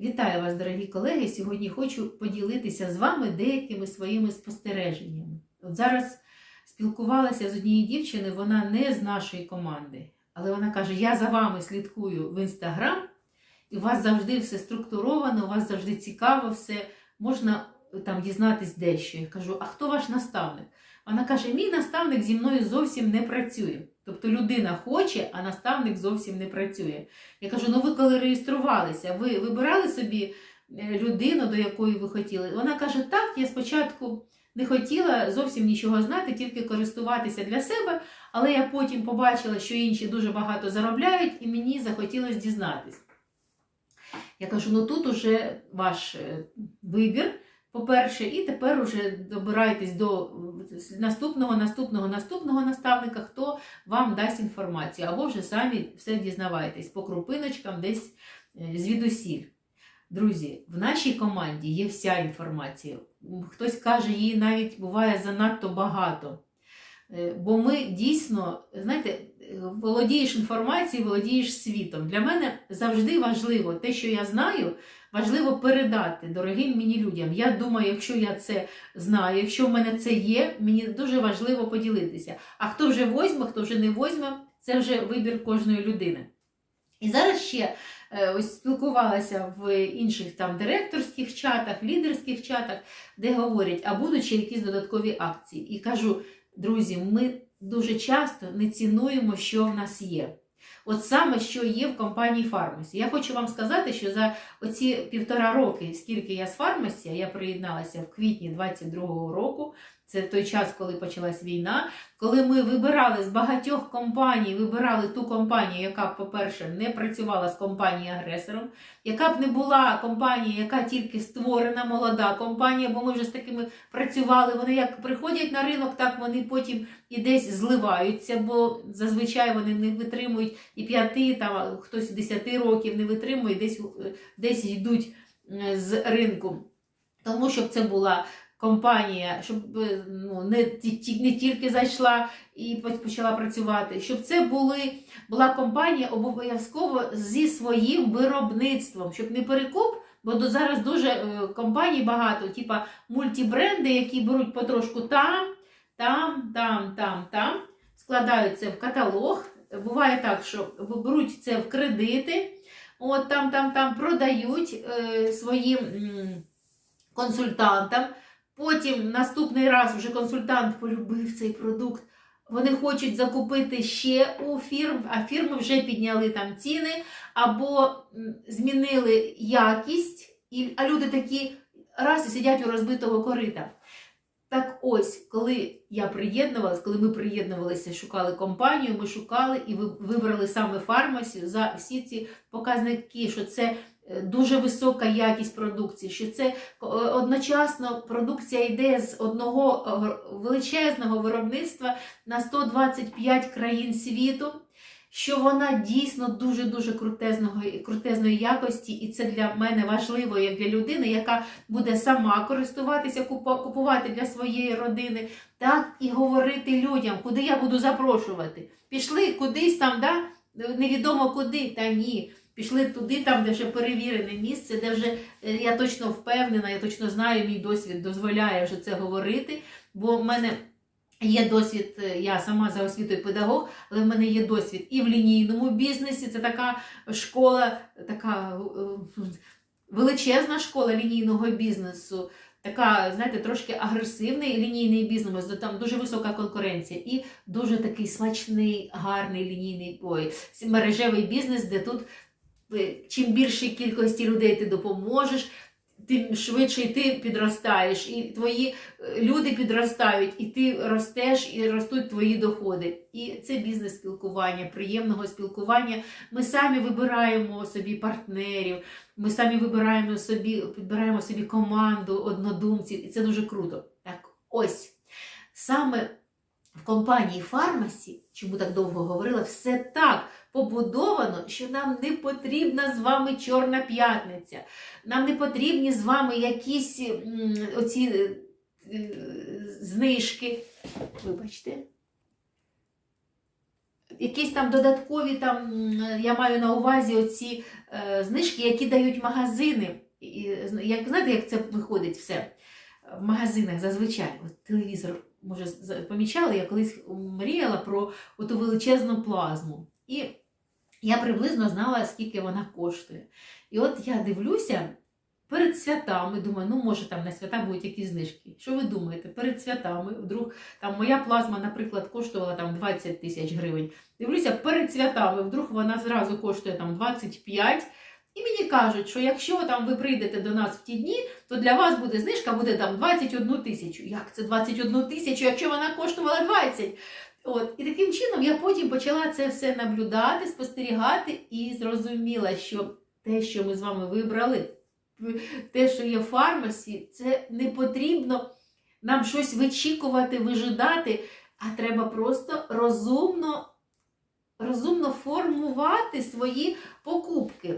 Вітаю вас, дорогі колеги! Сьогодні хочу поділитися з вами деякими своїми спостереженнями. От зараз спілкувалася з однією дівчиною, вона не з нашої команди, але вона каже: Я за вами слідкую в інстаграм, і у вас завжди все структуровано, у вас завжди цікаво все, можна е, там дізнатись дещо. Я кажу, а хто ваш наставник? Вона каже: мій наставник зі мною зовсім не працює. Тобто людина хоче, а наставник зовсім не працює. Я кажу: ну ви коли реєструвалися, ви вибирали собі е, людину, до якої ви хотіли? Вона каже: так, я спочатку не хотіла зовсім нічого знати, тільки користуватися для себе, але я потім побачила, що інші дуже багато заробляють, і мені захотілося дізнатись. Я кажу: ну тут уже ваш е, вибір. По-перше, і тепер уже добирайтесь до наступного, наступного, наступного наставника, хто вам дасть інформацію, або вже самі все дізнавайтесь по крупиночкам, десь е, звідусіль. Друзі, в нашій команді є вся інформація. Хтось каже, її навіть буває занадто багато. Е, Бо ми дійсно, знаєте, володієш інформацією, володієш світом. Для мене завжди важливо те, що я знаю, важливо передати дорогим мені людям. Я думаю, якщо я це знаю, якщо в мене це є, мені дуже важливо поділитися. А хто вже возьме, хто вже не возьме, це вже вибір кожної людини. І зараз ще е, ось спілкувалася в інших там директорських чатах, лідерських чатах, де говорять, а будуть ще якісь додаткові акції. І кажу, друзі, ми дуже часто не цінуємо, що в нас є. От саме що є в компанії Фармасі. Я хочу вам сказати, що за оці півтора роки, скільки я з Фармасі, я приєдналася в квітні 22-го року. Це той час, коли почалась війна, коли ми вибирали з багатьох компаній, вибирали ту компанію, яка, б, по-перше, не працювала з компанією-агресором, яка б не була компанія, яка тільки створена, молода компанія, бо ми вже з такими працювали. Вони як приходять на ринок, так вони потім і десь зливаються, бо зазвичай вони не витримують і п'яти, там хтось 10 років не витримує, десь, десь йдуть е, з ринку. Тому щоб це була компанія, щоб е, ну, не, не тільки зайшла і почала працювати, щоб це були, була компанія обов'язково зі своїм виробництвом, щоб не перекуп. Бо до зараз дуже е, компаній багато, типа мультібренди, які беруть потрошку там, там, там, там, там, складають це в каталог. Буває так, що беруть це в кредити, от там, там, там продають е, своїм м, консультантам. Потім наступний раз вже консультант полюбив цей продукт. Вони хочуть закупити ще у фірм, а фірми вже підняли там ціни або змінили якість, і, а люди такі раз і сидять у розбитого корита. Так ось, коли я приєднувалася, коли ми приєднувалися, шукали компанію, ми шукали і ви- вибрали саме фармасію за всі ці показники, що це е, дуже висока якість продукції, що це одночасно продукція йде з одного е, величезного виробництва на 125 країн світу. Що вона дійсно дуже дуже крутезної якості, і це для мене важливо як для людини, яка буде сама користуватися, купувати для своєї родини, так і говорити людям, куди я буду запрошувати. Пішли кудись там, да? невідомо куди, та ні. Пішли туди, там, де вже перевірене місце, де вже е, я точно впевнена, я точно знаю, мій досвід дозволяє вже це говорити. Бо в мене є досвід, е, я сама за освітою педагог, але в мене є досвід і в лінійному бізнесі. Це така школа, така е, величезна школа лінійного бізнесу. Така, знаєте, трошки агресивний лінійний бізнес, де там дуже висока конкуренція, і дуже такий смачний, гарний лінійний ой, мережевий бізнес, де тут е, чим більшій кількості людей ти допоможеш, тим швидше ти підростаєш, і твої е, люди підростають, і ти ростеш, і ростуть твої доходи. І це бізнес спілкування, приємного спілкування. Ми самі вибираємо собі партнерів, ми самі вибираємо собі, підбираємо собі команду однодумців, і це дуже круто. Так, ось саме в компанії Фармасі, чому так довго говорила, все так побудовано, що нам не потрібна з вами Чорна п'ятниця. Нам не потрібні з вами якісь м, оці е, е, знижки. Вибачте. якісь там додаткові, там, я маю на увазі оці е, знижки, які дають магазини. І, як, знаєте, як це виходить все в магазинах зазвичай? От телевізор, може, помічали, я колись мріяла про оту величезну плазму. І я приблизно знала, скільки вона коштує. І от я дивлюся перед святами, думаю, ну може там на свята будуть якісь знижки. Що ви думаєте? Перед святами, вдруг там моя плазма, наприклад, коштувала там 20 тисяч гривень. Дивлюся, перед святами, вдруг вона зразу коштує там 25. І мені кажуть, що якщо там ви прийдете до нас в ті дні, то для вас буде знижка, буде там 21 тисячу. Як це 21 тисячу, якщо вона коштувала 20? От, і таким чином я потім почала це все наблюдати, спостерігати і зрозуміла, що те, що ми з вами вибрали, те, що є в фармасі, це не потрібно нам щось вичікувати, вижидати, а треба просто розумно, розумно формувати свої покупки,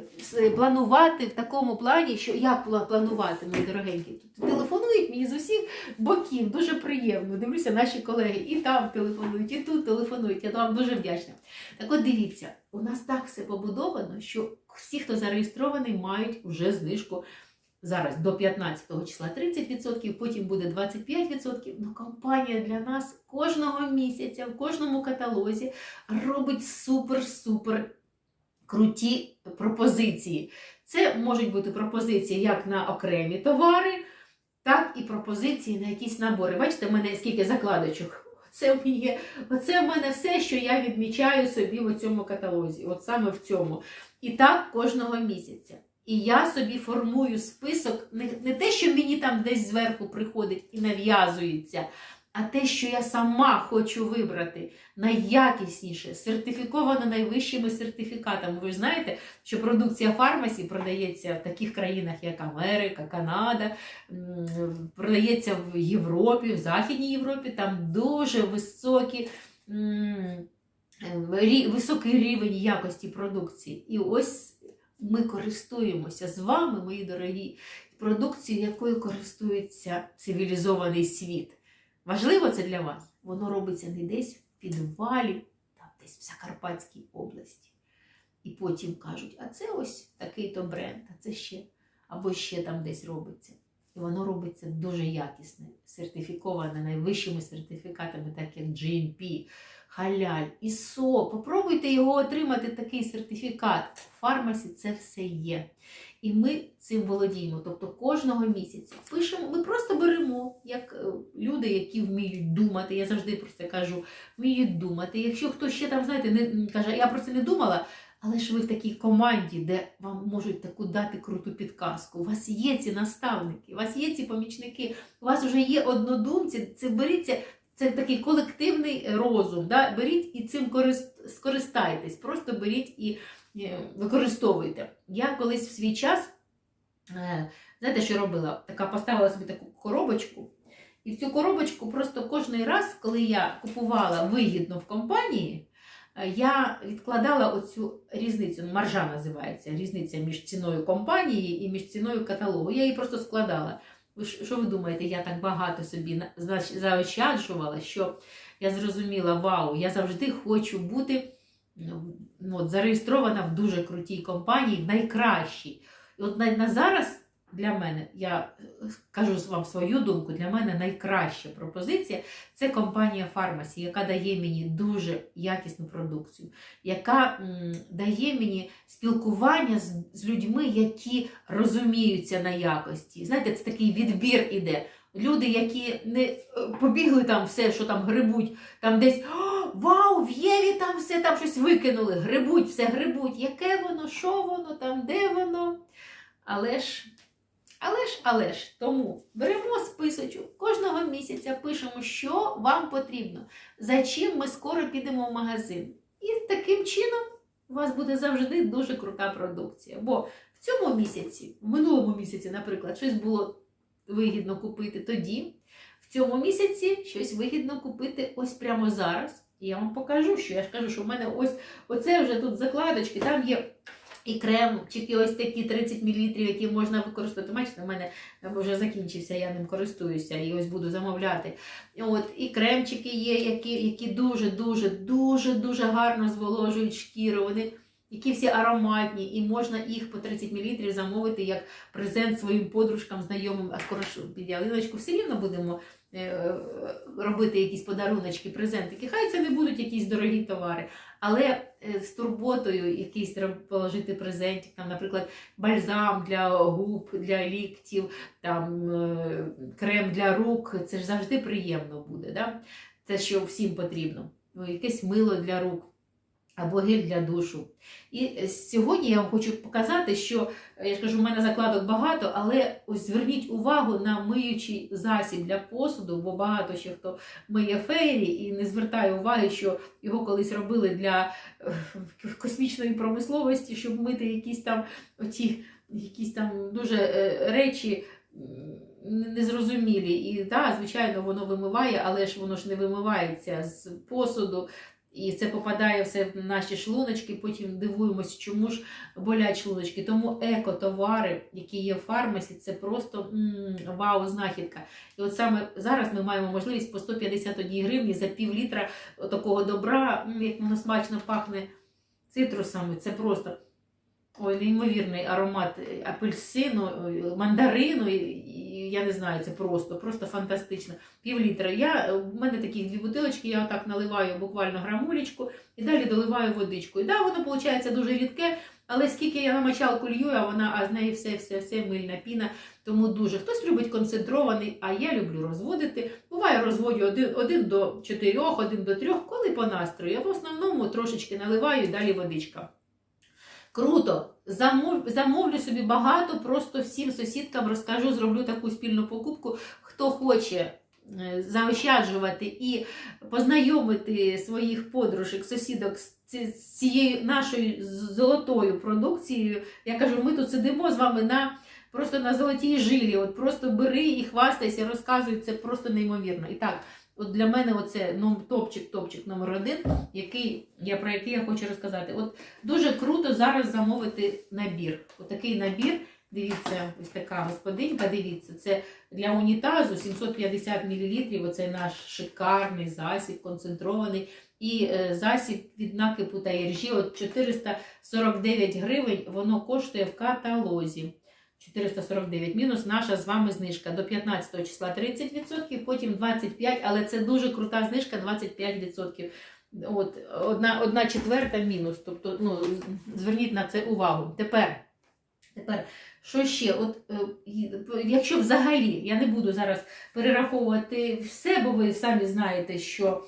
планувати в такому плані, що як планувати, мої дорогенькі. Тут телефонують мені з усіх боків, дуже приємно. Дивлюся, наші колеги і там телефонують, і тут телефонують. Я вам дуже вдячна. Так от дивіться, у нас так все побудовано, що всі, хто зареєстрований, мають вже знижку. Зараз до 15 числа 30%, потім буде 25%. Ну, компанія для нас кожного місяця в кожному каталозі робить супер-супер круті пропозиції. Це можуть бути пропозиції як на окремі товари, так і пропозиції на якісь набори. Бачите, в мене скільки закладочок. Це є. Оце в мене все, що я відмічаю собі в цьому каталозі, от саме в цьому. І так кожного місяця. І я собі формую список, не, не те, що мені там десь зверху приходить і нав'язується, а те, що я сама хочу вибрати найякісніше, сертифіковано найвищими сертифікатами. Ви ж знаєте, що продукція фармасі продається в таких країнах, як Америка, Канада, продається в Європі, в Західній Європі, там дуже високі. Високий рівень якості продукції. І ось ми користуємося з вами, мої дорогі, продукцією, якою користується цивілізований світ. Важливо це для вас? Воно робиться не десь в підвалі, там десь в Закарпатській області. І потім кажуть, а це ось такий-то бренд, а це ще, або ще там десь робиться. І воно робиться дуже якісне, сертифіковане найвищими сертифікатами, так як GMP, халяль, ІСО. Попробуйте його отримати, такий сертифікат. В фармасі це все є. І ми цим володіємо. Тобто кожного місяця пишемо, ми просто беремо, як е, люди, які вміють думати. Я завжди про це кажу, вміють думати. Якщо хтось ще там, знаєте, не каже, я про це не думала. Але ж ви в такій команді, де вам можуть таку дати круту підказку. У вас є ці наставники, у вас є ці помічники, у вас вже є однодумці. Це беріться, це такий колективний розум. Да? Беріть і цим корист- скористайтесь. Просто беріть і е, використовуйте. Я колись в свій час, е, знаєте, що робила? Така поставила собі таку коробочку. І в цю коробочку просто кожний раз, коли я купувала вигідно в компанії, е, я відкладала оцю різницю, ну, маржа називається, різниця між ціною компанії і між ціною каталогу. Я її просто складала. Ви що ви думаєте, я так багато собі заощаджувала, що я зрозуміла, вау, я завжди хочу бути ну, от, зареєстрована в дуже крутій компанії, в найкращій. І от на, на зараз для мене, я е, кажу вам свою думку, для мене найкраща пропозиція це компанія Фармасі, яка дає мені дуже якісну продукцію, яка м, дає мені спілкування з, з людьми, які розуміються на якості. Знаєте, це такий відбір іде. Люди, які не е, побігли там все, що там грибуть, там десь «О, вау, в Єві там все там щось викинули, грибуть, все грибуть. Яке воно, що воно там, де воно? Але ж, але ж, але ж, тому беремо списочок кожного місяця, пишемо, що вам потрібно, за чим ми скоро підемо в магазин. І таким чином у вас буде завжди дуже крута продукція. Бо в цьому місяці, в минулому місяці, наприклад, щось було вигідно купити тоді. В цьому місяці щось вигідно купити ось прямо зараз. І я вам покажу, що я ж кажу, що в мене ось оце вже тут закладочки, там є І кремчики ось такі 30 мл, які можна використати. Бачите, в мене вже закінчився, я ним користуюся і ось буду замовляти. От, і кремчики є, які, які дуже, дуже, дуже, дуже гарно зволожують шкіру. Вони які всі ароматні, і можна їх по 30 мл замовити як презент своїм подружкам, знайомим, а скоро під ялиночку все рівно будемо е, робити якісь подаруночки, презентики. Хай це не будуть якісь дорогі товари, але е, з турботою якийсь треба положити презентик, там, наприклад, бальзам для губ, для ліктів, там, е, крем для рук. Це ж завжди приємно буде. Да? Це що всім потрібно. Ну, Якесь мило для рук або гель для душу. І е, сьогодні я вам хочу показати, що е, я ж кажу, в мене закладок багато, але ось зверніть увагу на миючий засіб для посуду, бо багато ще хто миє фейрі і не звертає уваги, що його колись робили для е, космічної промисловості, щоб мити якісь там оті, якісь там дуже речі. Незрозумілі. І так, звичайно, воно вимиває, але ж воно ж не вимивається з посуду, і це попадає все в наші шлуночки, потім дивуємось, чому ж болять шлуночки. Тому екотовари, які є в фармасі, це просто м, вау, знахідка. І от саме зараз ми маємо можливість по 151 гривні за пів літра такого добра, м, як воно смачно пахне цитрусами. Це просто ой, неймовірний аромат апельсину, мандарину. Я не знаю, це просто, просто фантастично. Пів літра. Я, в мене такі дві бутилочки, я отак наливаю буквально грамулечку і далі доливаю водичку. І да, воно виходить дуже рідке, але скільки я на мочалку лью, а вона, а з неї все, все, все мильна піна. Тому дуже хтось любить концентрований, а я люблю розводити. Буває, розводю один, один до чотирьох, один до трьох, коли по настрою. Я в основному трошечки наливаю і далі водичка. Круто! Замов, замовлю собі багато, просто всім сусідкам розкажу, зроблю таку спільну покупку. Хто хоче е, заощаджувати і познайомити своїх подружок, сусідок з цією нашою золотою продукцією. Я кажу, ми тут сидимо з вами на просто на золотій жилі. От просто бери і хвастайся, розказуй, це просто неймовірно. І так, от для мене оце ну, топчик, топчик номер один, який я про який я хочу розказати. От дуже круто зараз замовити набір. Отакий набір. Дивіться, ось така господинька, дивіться, це для унітазу 750 мл. Оцей наш шикарний засіб, концентрований. І е, засіб від накипу та іржі от 449 гривень воно коштує в каталозі. 449 мінус наша з вами знижка до 15 числа 30%, потім 25%, але це дуже крута знижка 25%. От, одна, одна четверта мінус. Тобто, ну, зверніть на це увагу. Тепер, тепер що ще? От, е, якщо взагалі я не буду зараз перераховувати все, бо ви самі знаєте, що,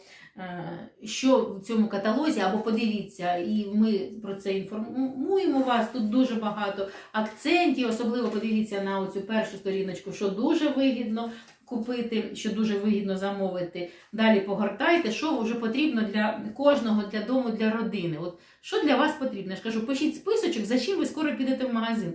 що в цьому каталозі, або подивіться, і ми про це інформуємо вас. Тут дуже багато акцентів, особливо подивіться на оцю першу сторіночку, що дуже вигідно купити, що дуже вигідно замовити. Далі погортайте, що вже потрібно для кожного, для дому, для родини. От що для вас потрібно? Я ж кажу, пишіть списочок, за чим ви скоро підете в магазин.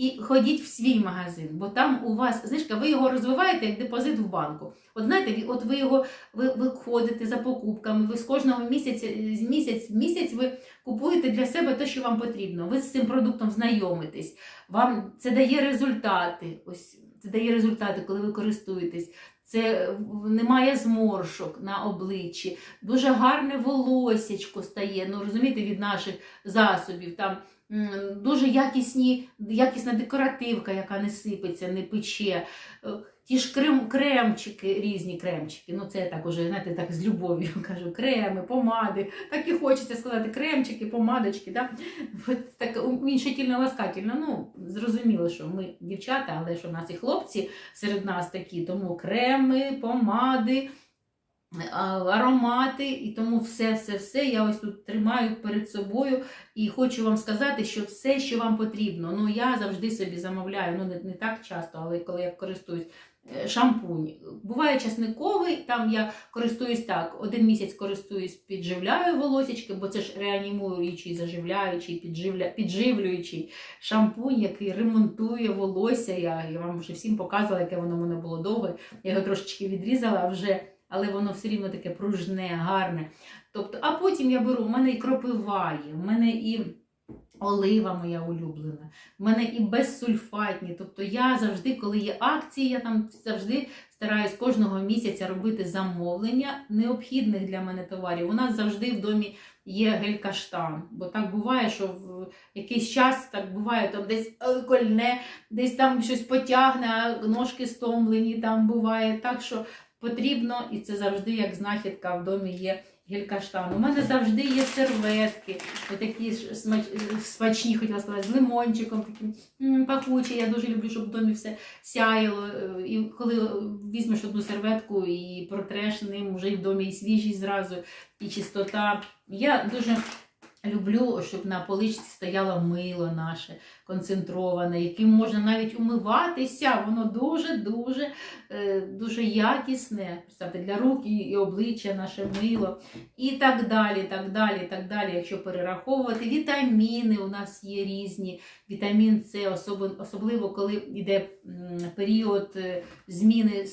І ходіть в свій магазин, бо там у вас знижка, ви його розвиваєте як депозит в банку. От знаєте, от ви його ви, ви ходите за покупками, ви з кожного місяця з місяць в місяць ви купуєте для себе те, що вам потрібно. Ви з цим продуктом знайомитесь. Вам це дає результати. Ось це дає результати, коли ви користуєтесь. Це е, немає зморшок на обличчі, дуже гарне волосячко стає. Ну розумієте, від наших засобів. Там дуже якісні, якісна декоративка, яка не сипеться, не пече. Е, Ті ж крем, кремчики, різні кремчики. Ну, це так уже, знаєте, так з любов'ю кажу, креми, помади. Так і хочеться сказати, кремчики, помадочки. Да? От так уменьшительно ласкательно. Ну, зрозуміло, що ми дівчата, але що в нас і хлопці серед нас такі, тому креми, помади. Аромати, і тому все, все, все я ось тут тримаю перед собою і хочу вам сказати, що все, що вам потрібно. Ну я завжди собі замовляю, ну не, не так часто, але коли я користуюсь е, шампунь. Буває часниковий, там я користуюсь так. Один місяць користуюсь, підживляю волосічки, бо це ж реанімуючий, заживляючий, підживля, підживлюючий шампунь, який ремонтує волосся. Я, я вам вже всім показувала, яке воно в мене було довге. Я його трошечки відрізала вже, але воно все рівно таке пружне, гарне. Тобто, а потім я беру, у мене і кропива є, у мене і Олива моя улюблена. У мене і безсульфатні. Тобто я завжди, коли є акції, я там завжди стараюсь кожного місяця робити замовлення необхідних для мене товарів. У нас завжди в домі є гель-каштан. Бо так буває, що в якийсь час так буває, там десь кольне, десь там щось потягне, а ножки стомлені там буває. Так що потрібно, і це завжди як знахідка в домі є гель-каштан. У мене завжди є серветки, отакі ж смач... смачні, хотіла сказати, з лимончиком, таким пахучі. Я дуже люблю, щоб в домі все сяяло. І коли візьмеш одну серветку і протреш ним, вже й в домі і свіжість зразу, і чистота. Я дуже люблю, щоб на поличці стояло мило наше концентроване, яким можна навіть умиватися. Воно дуже-дуже е, дуже якісне. Представте, для рук і, обличчя наше мило. І так далі, так далі, так далі. Якщо перераховувати, вітаміни у нас є різні. Вітамін С, особливо коли йде період е, зміни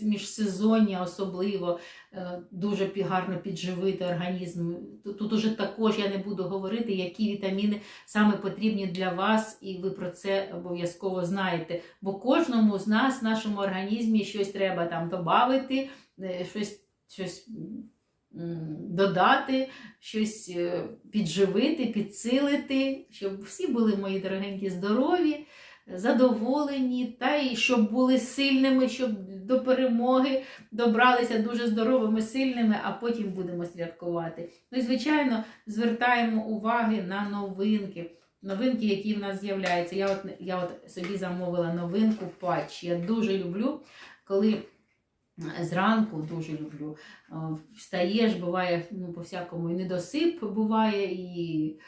міжсезоння, особливо е, дуже гарно підживити організм. Тут уже також я не буду говорити, які вітаміни саме потрібні для вас, і ви про це обов'язково знаєте. Бо кожному з нас, в нашому організмі, щось треба там додати, щось, щось додати, щось е, підживити, підсилити, щоб всі були мої дорогенькі здорові, задоволені, та і щоб були сильними, щоб до перемоги добралися дуже здоровими, сильними, а потім будемо святкувати. Ну і звичайно, звертаємо уваги на новинки. Новинки, які в нас з'являються. Я от, я от собі замовила новинку патч. Я дуже люблю, коли зранку дуже люблю. е, Встаєш, буває ну, по-всякому і недосип буває, і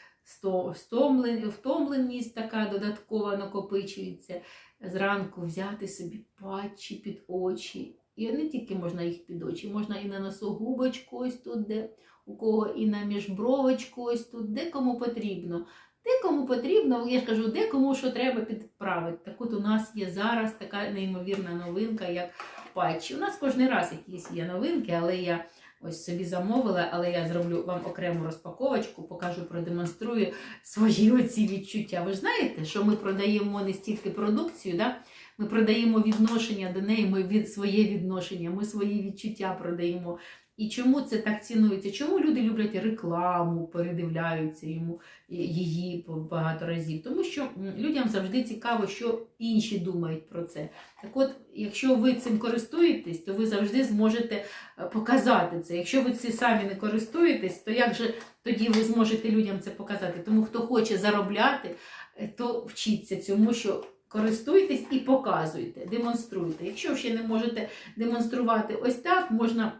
втомленість така додаткова накопичується. Зранку взяти собі патчі під очі. І не тільки можна їх під очі, можна і на носогубочку, ось тут, де у кого і на міжбровочку, ось тут, де кому потрібно. Декому потрібно, я ж кажу, декому що треба підправити. Так от у нас є зараз така неймовірна новинка, як патчі. У нас кожен раз якісь є новинки, але я ось собі замовила, але я зроблю вам окрему розпаковочку, покажу, продемонструю свої оці відчуття. Ви ж знаєте, що ми продаємо не стільки продукцію, да? Ми продаємо відношення до неї, ми від своє відношення, ми свої відчуття продаємо. І чому це так цінується? Чому люди люблять рекламу, передивляються йому її багато разів? Тому що людям завжди цікаво, що інші думають про це. Так от, якщо ви цим користуєтесь, то ви завжди зможете е, показати це. Якщо ви цим самі не користуєтесь, то як же тоді ви зможете людям це показати? Тому хто хоче заробляти, е, то вчіться цьому, що користуйтесь і показуйте, демонструйте. Якщо ще не можете демонструвати ось так, можна.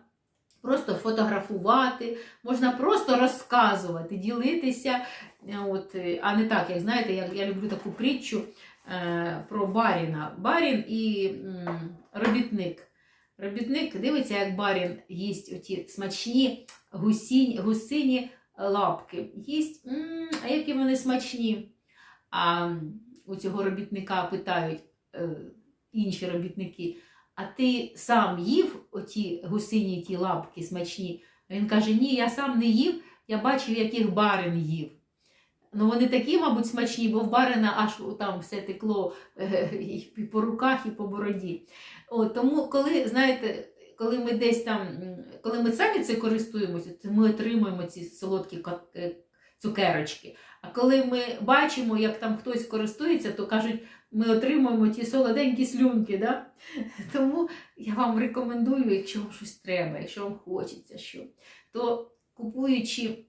Просто фотографувати, можна просто розказувати, ділитися, е, от, е, а не так, як знаєте, я, я люблю таку притчу е, про баріна. Барін і м, робітник. Робітник дивиться, як барін їсть оті смачні гусінь, гусині лапки. Їсть, м, а які вони смачні. А у цього робітника питають е, інші робітники. А ти сам їв оті гусині ті лапки смачні? Він каже: Ні, я сам не їв, я бачив, яких барин їв. Ну вони такі, мабуть, смачні, бо в барина аж там все текло е, і по руках, і по бороді. От, тому, коли, знаєте, коли ми десь там, коли ми самі це користуємося, то ми отримуємо ці солодкі е, цукерочки. А коли ми бачимо, як там хтось користується, то кажуть, ми отримуємо ті солоденькі слюнки. Да? Тому я вам рекомендую, якщо вам щось треба, якщо вам хочеться, що, то купуючи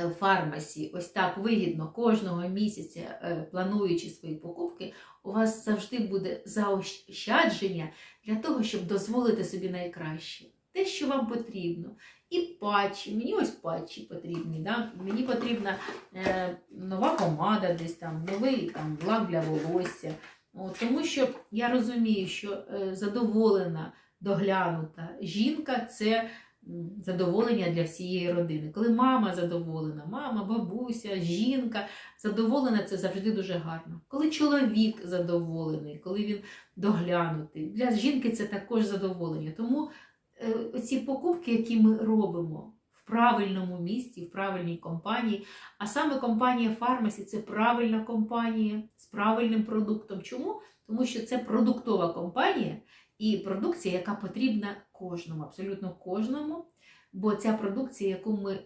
е, в фармасі ось так вигідно кожного місяця, е, плануючи свої покупки, у вас завжди буде заощадження для того, щоб дозволити собі найкраще. Те, що вам потрібно. І патчі, мені ось патчі потрібні. Да? Мені потрібна е, нова помада, десь там, новий там, лак для волосся. От, тому що я розумію, що е, задоволена, доглянута жінка це задоволення для всієї родини. Коли мама задоволена, мама, бабуся, жінка задоволена, це завжди дуже гарно. Коли чоловік задоволений, коли він доглянутий, для жінки це також задоволення. Тому ці покупки, які ми робимо в правильному місці, в правильній компанії. А саме компанія Фармасі це правильна компанія з правильним продуктом. Чому? Тому що це продуктова компанія і продукція, яка потрібна кожному, абсолютно кожному. Бо ця продукція, яку ми,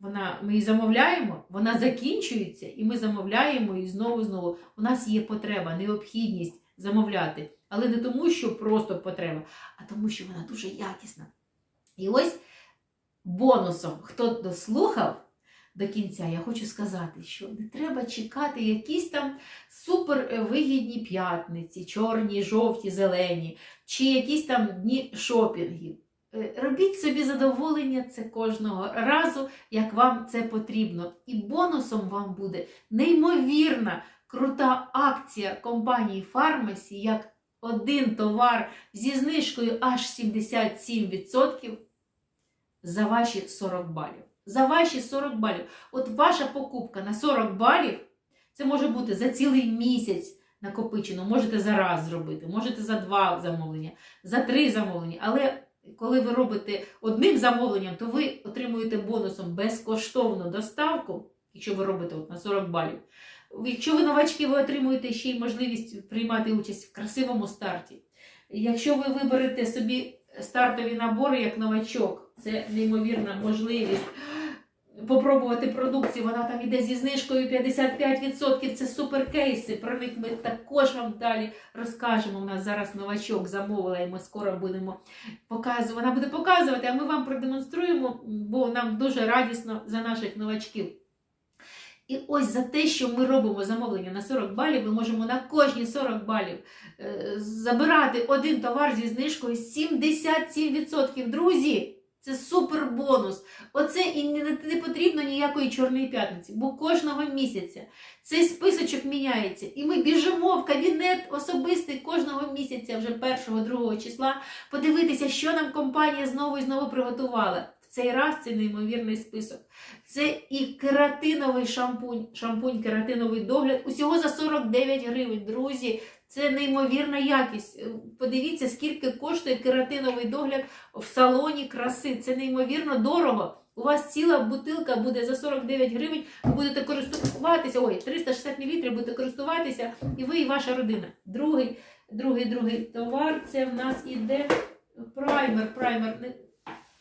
вона, ми її замовляємо, вона закінчується, і ми замовляємо її знову-знову. У нас є потреба, необхідність замовляти. Але не тому, що просто потреба, а тому, що вона дуже якісна. І ось бонусом, хто дослухав до кінця, я хочу сказати, що не треба чекати якісь там супер вигідні п'ятниці, чорні, жовті, зелені, чи якісь там дні шопінгів. Е, Робіть собі задоволення це кожного разу, як вам це потрібно. І бонусом вам буде неймовірна крута акція компанії Фармасі, як один товар зі знижкою аж 77% за ваші 40 балів. За ваші 40 балів. От ваша покупка на 40 балів, це може бути за цілий місяць накопичено. Можете за раз зробити, можете за два замовлення, за три замовлення. Але коли ви робите одним замовленням, то ви отримуєте бонусом безкоштовну доставку, якщо ви робите от на 40 балів. Якщо ви новачки, ви отримуєте ще й можливість приймати участь в красивому старті. Якщо ви виберете собі стартові набори як новачок, це неймовірна можливість попробувати продукцію. Вона там іде зі знижкою 55%. Це суперкейси. Про них ми також вам далі розкажемо. У нас зараз новачок замовила, і ми скоро будемо показувати. Вона буде показувати, а ми вам продемонструємо, бо нам дуже радісно за наших новачків. І ось за те, що ми робимо замовлення на 40 балів, ми можемо на кожні 40 балів е, забирати один товар зі знижкою 77%. Друзі, це супер бонус. Оце і не потрібно ніякої чорної п'ятниці, бо кожного місяця цей списочок міняється. І ми біжимо в кабінет особистий кожного місяця, вже 1-2 числа, подивитися, що нам компанія знову і знову приготувала. Цей раз це неймовірний список. Це і кератиновий шампунь, шампунь, кератиновий догляд. Усього за 49 гривень, друзі. Це неймовірна якість. Е, Подивіться, скільки коштує кератиновий догляд в салоні краси. Це неймовірно дорого. У вас ціла бутилка буде за 49 гривень, ви будете користуватися, ой, 360 мл будете користуватися, і ви, і ваша родина. Другий, другий, другий товар це в нас іде праймер. Праймер.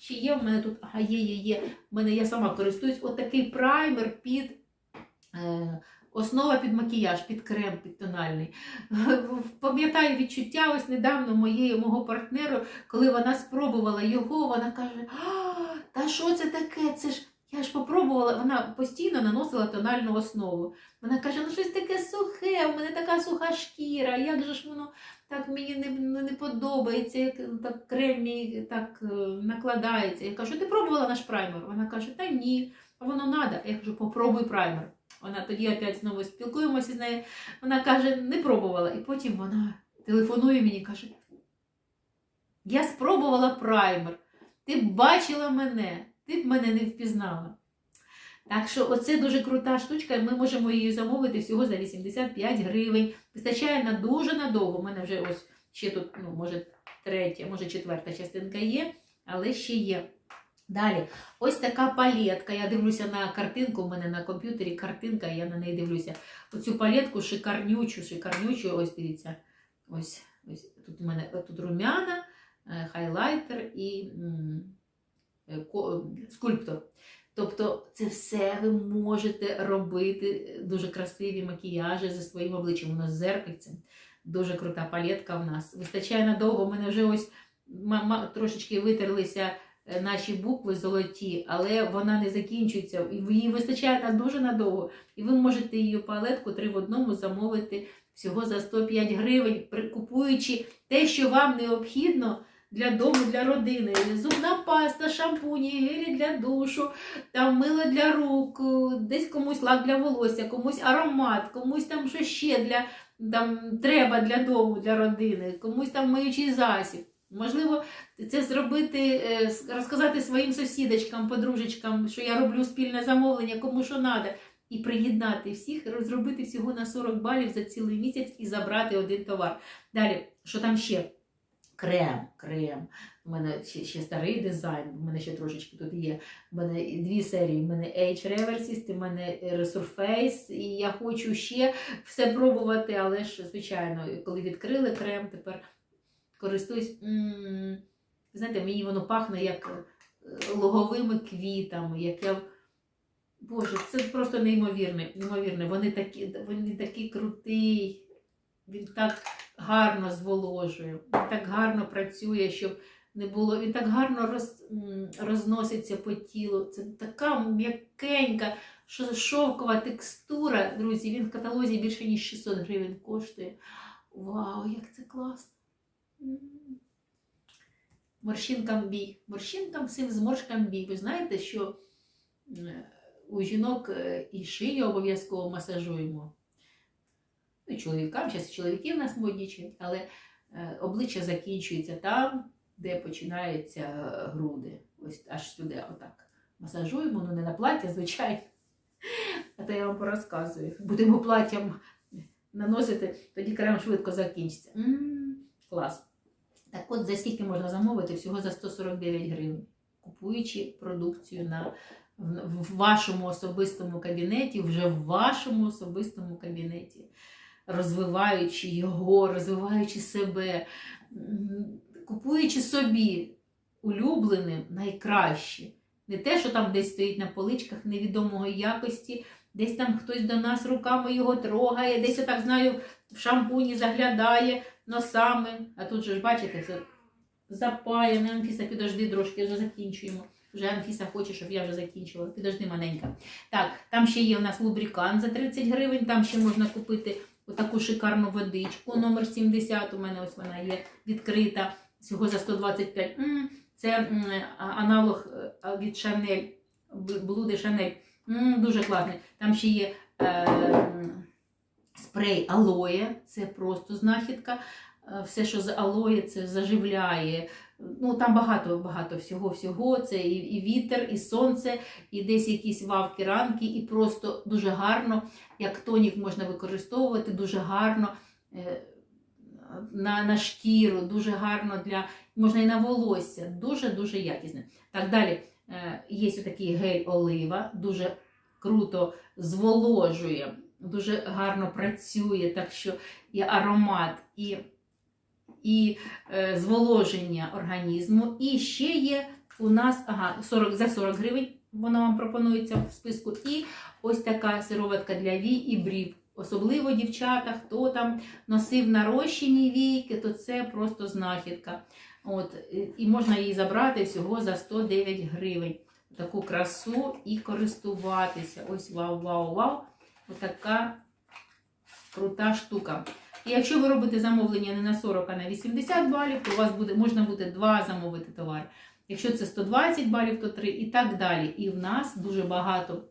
Чи є в мене тут? Ага, є, є, є. В мене я сама користуюсь. Отакий праймер під. Е, Основа під макіяж, під крем, під тональний. Пам'ятаю відчуття ось недавно моєї мого партнеру, коли вона спробувала його, вона каже: та що це таке? Це ж я ж попробувала, вона постійно наносила тональну основу. Вона каже: ну щось таке сухе, у мене така суха шкіра, як же ж воно так мені не, не, не подобається, як так крем так е, накладається. Я кажу, ти пробувала наш праймер? Вона каже, та ні, а воно надо. Я кажу, попробуй праймер. Вона тоді опять знову спілкуємося з нею. Вона каже, не пробувала. І потім вона телефонує мені і каже: Я спробувала праймер. Ти бачила мене, ти б мене не впізнала. Так що оце дуже крута штучка, і ми можемо її замовити всього за 85 гривень. Вистачає на дуже надовго. У мене вже ось ще тут, ну, може, третя, може, четверта частинка є, але ще є. Далі, ось така палетка. Я дивлюся на картинку, у мене на комп'ютері картинка, я на неї дивлюся. Оцю палетку шикарнючу, шикарнючу, ось дивіться. Ось, ось тут у мене тут румяна, е, хайлайтер і м, е, ко- скульптор. Тобто це все ви можете робити дуже красиві макіяжі за своїм обличчям. У нас зеркальцем. Дуже крута палетка в нас. Вистачає надовго. У мене вже ось трошечки витерлися е, наші букви золоті, але вона не закінчується. Її вистачає на дуже надовго. І ви можете її палетку три в одному замовити всього за 105 гривень, при- купуючи те, що вам необхідно для дому, для родини. Зубна паста, шампуні, гелі для душу, там мило для рук, десь комусь лак для волосся, комусь аромат, комусь там що ще для там треба для дому, для родини, комусь там миючий засіб. Можливо, це зробити, е, розказати своїм сусідочкам, подружечкам, що я роблю спільне замовлення, кому що треба, і приєднати всіх, розробити всього на 40 балів за цілий місяць і забрати один товар. Далі, що там ще? Крем. крем. У мене ще, ще старий дизайн, у мене ще трошечки тут є. У мене дві серії. У мене Age Reversist, у мене Resurface, і я хочу ще все пробувати, але ж, звичайно, коли відкрили крем, тепер користуюсь. Знаєте, мені воно пахне як е, луговими квітами, як я. Боже, це просто неймовірне. неймовірне. Вони такі, вони такі крутий. Він так гарно зволожує, він так гарно працює, щоб не було. Він так гарно роз, розноситься по тілу. Це така м'якенька, шовкова текстура. Друзі, він в каталозі більше ніж 600 гривень коштує. Вау, як це класно! Морщинкам бій. Морщинкам всім зморшкам бій. Ви знаєте, що е, у жінок е, і шию обов'язково масажуємо. Ну, чоловікам, зараз чоловіки в нас моднічі, але е, обличчя закінчується там, де починаються е, груди. Ось аж сюди, отак. Масажуємо, ну не на плаття, звичайно. А то я вам порозказую. Будемо платтям наносити, тоді крем швидко закінчиться. М, клас. Так от, за скільки можна замовити? Всього за 149 гривень, купуючи продукцію на, в вашому особистому кабінеті, вже в вашому особистому кабінеті, розвиваючи його, розвиваючи себе, купуючи собі улюблене найкраще. Не те, що там десь стоїть на поличках невідомої якості, десь там хтось до нас руками його трогає, десь я так знаю, в шампуні заглядає носами. А тут же ж бачите, це запаяне. Анфіса, підожди трошки, вже закінчуємо. Вже Анфіса хоче, щоб я вже закінчила. Підожди маленька. Так, там ще є у нас лубрикант за 30 гривень, там ще можна купити отаку шикарну водичку, номер 70. У мене ось вона є відкрита. Всього за 125. М, Це м, аналог е, від Шанель, блуди Шанель. М, Дуже класний. Там ще є е, спрей алоє, це просто знахідка. Е, Все, що з алоє, це заживляє. Ну, там багато багато всього всього. Це і, і вітер, і сонце, і десь якісь вавки ранки, і просто дуже гарно, як тонік можна використовувати, дуже гарно е, на, на шкіру, дуже гарно для можна і на волосся. Дуже-дуже якісне. Так далі. Е, Є такий гель олива, дуже круто зволожує, дуже гарно працює, так що і аромат, і, і е, зволоження організму. І ще є у нас ага, 40, за 40 гривень воно вам пропонується в списку. І ось така сироватка для вій і брів. Особливо дівчата, хто там носив нарощені війки, то це просто знахідка. От, і- можна її забрати всього за 109 гривень. Таку красу і користуватися. Ось вау, вау, вау. Отака крута штука. І якщо ви робите замовлення не на 40, а на 80 балів, то у вас буде, можна буде два замовити товар. Якщо це 120 балів, то 3 і так далі. І в нас дуже багато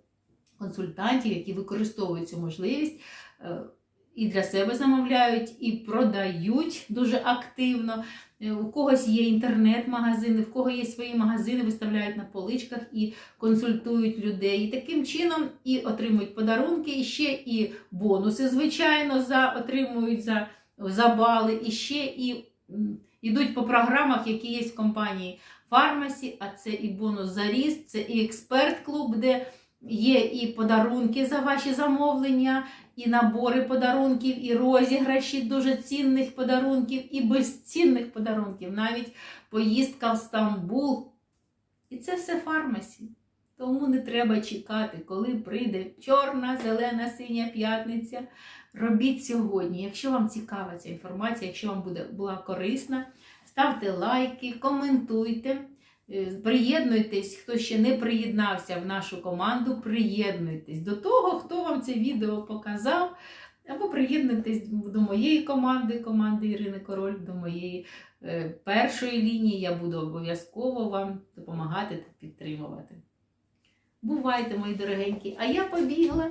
консультантів, які використовують цю можливість. І для себе замовляють, і продають дуже активно. Е, У когось є інтернет-магазини, в кого є свої магазини, виставляють на поличках і консультують людей. І таким чином і отримують подарунки, і ще і бонуси, звичайно, за, отримують за, за бали, і ще і йдуть по програмах, які є в компанії Фармасі, а це і бонус за ріст, це і експерт-клуб, де є і подарунки за ваші замовлення, і набори подарунків, і розіграші дуже цінних подарунків, і безцінних подарунків, навіть поїздка в Стамбул. І це все фармасі. Тому не треба чекати, коли прийде чорна, зелена, синя п'ятниця. Робіть сьогодні. Якщо вам цікава ця інформація, якщо вам буде, була корисна, ставте лайки, коментуйте. Е, Приєднуйтесь, хто ще не приєднався в нашу команду, приєднуйтесь до того, хто вам це відео показав. Або приєднуйтесь до моєї команди, команди Ірини Король, до моєї е, першої лінії. Я буду обов'язково вам допомагати та підтримувати. Бувайте, мої дорогенькі, а я побігла.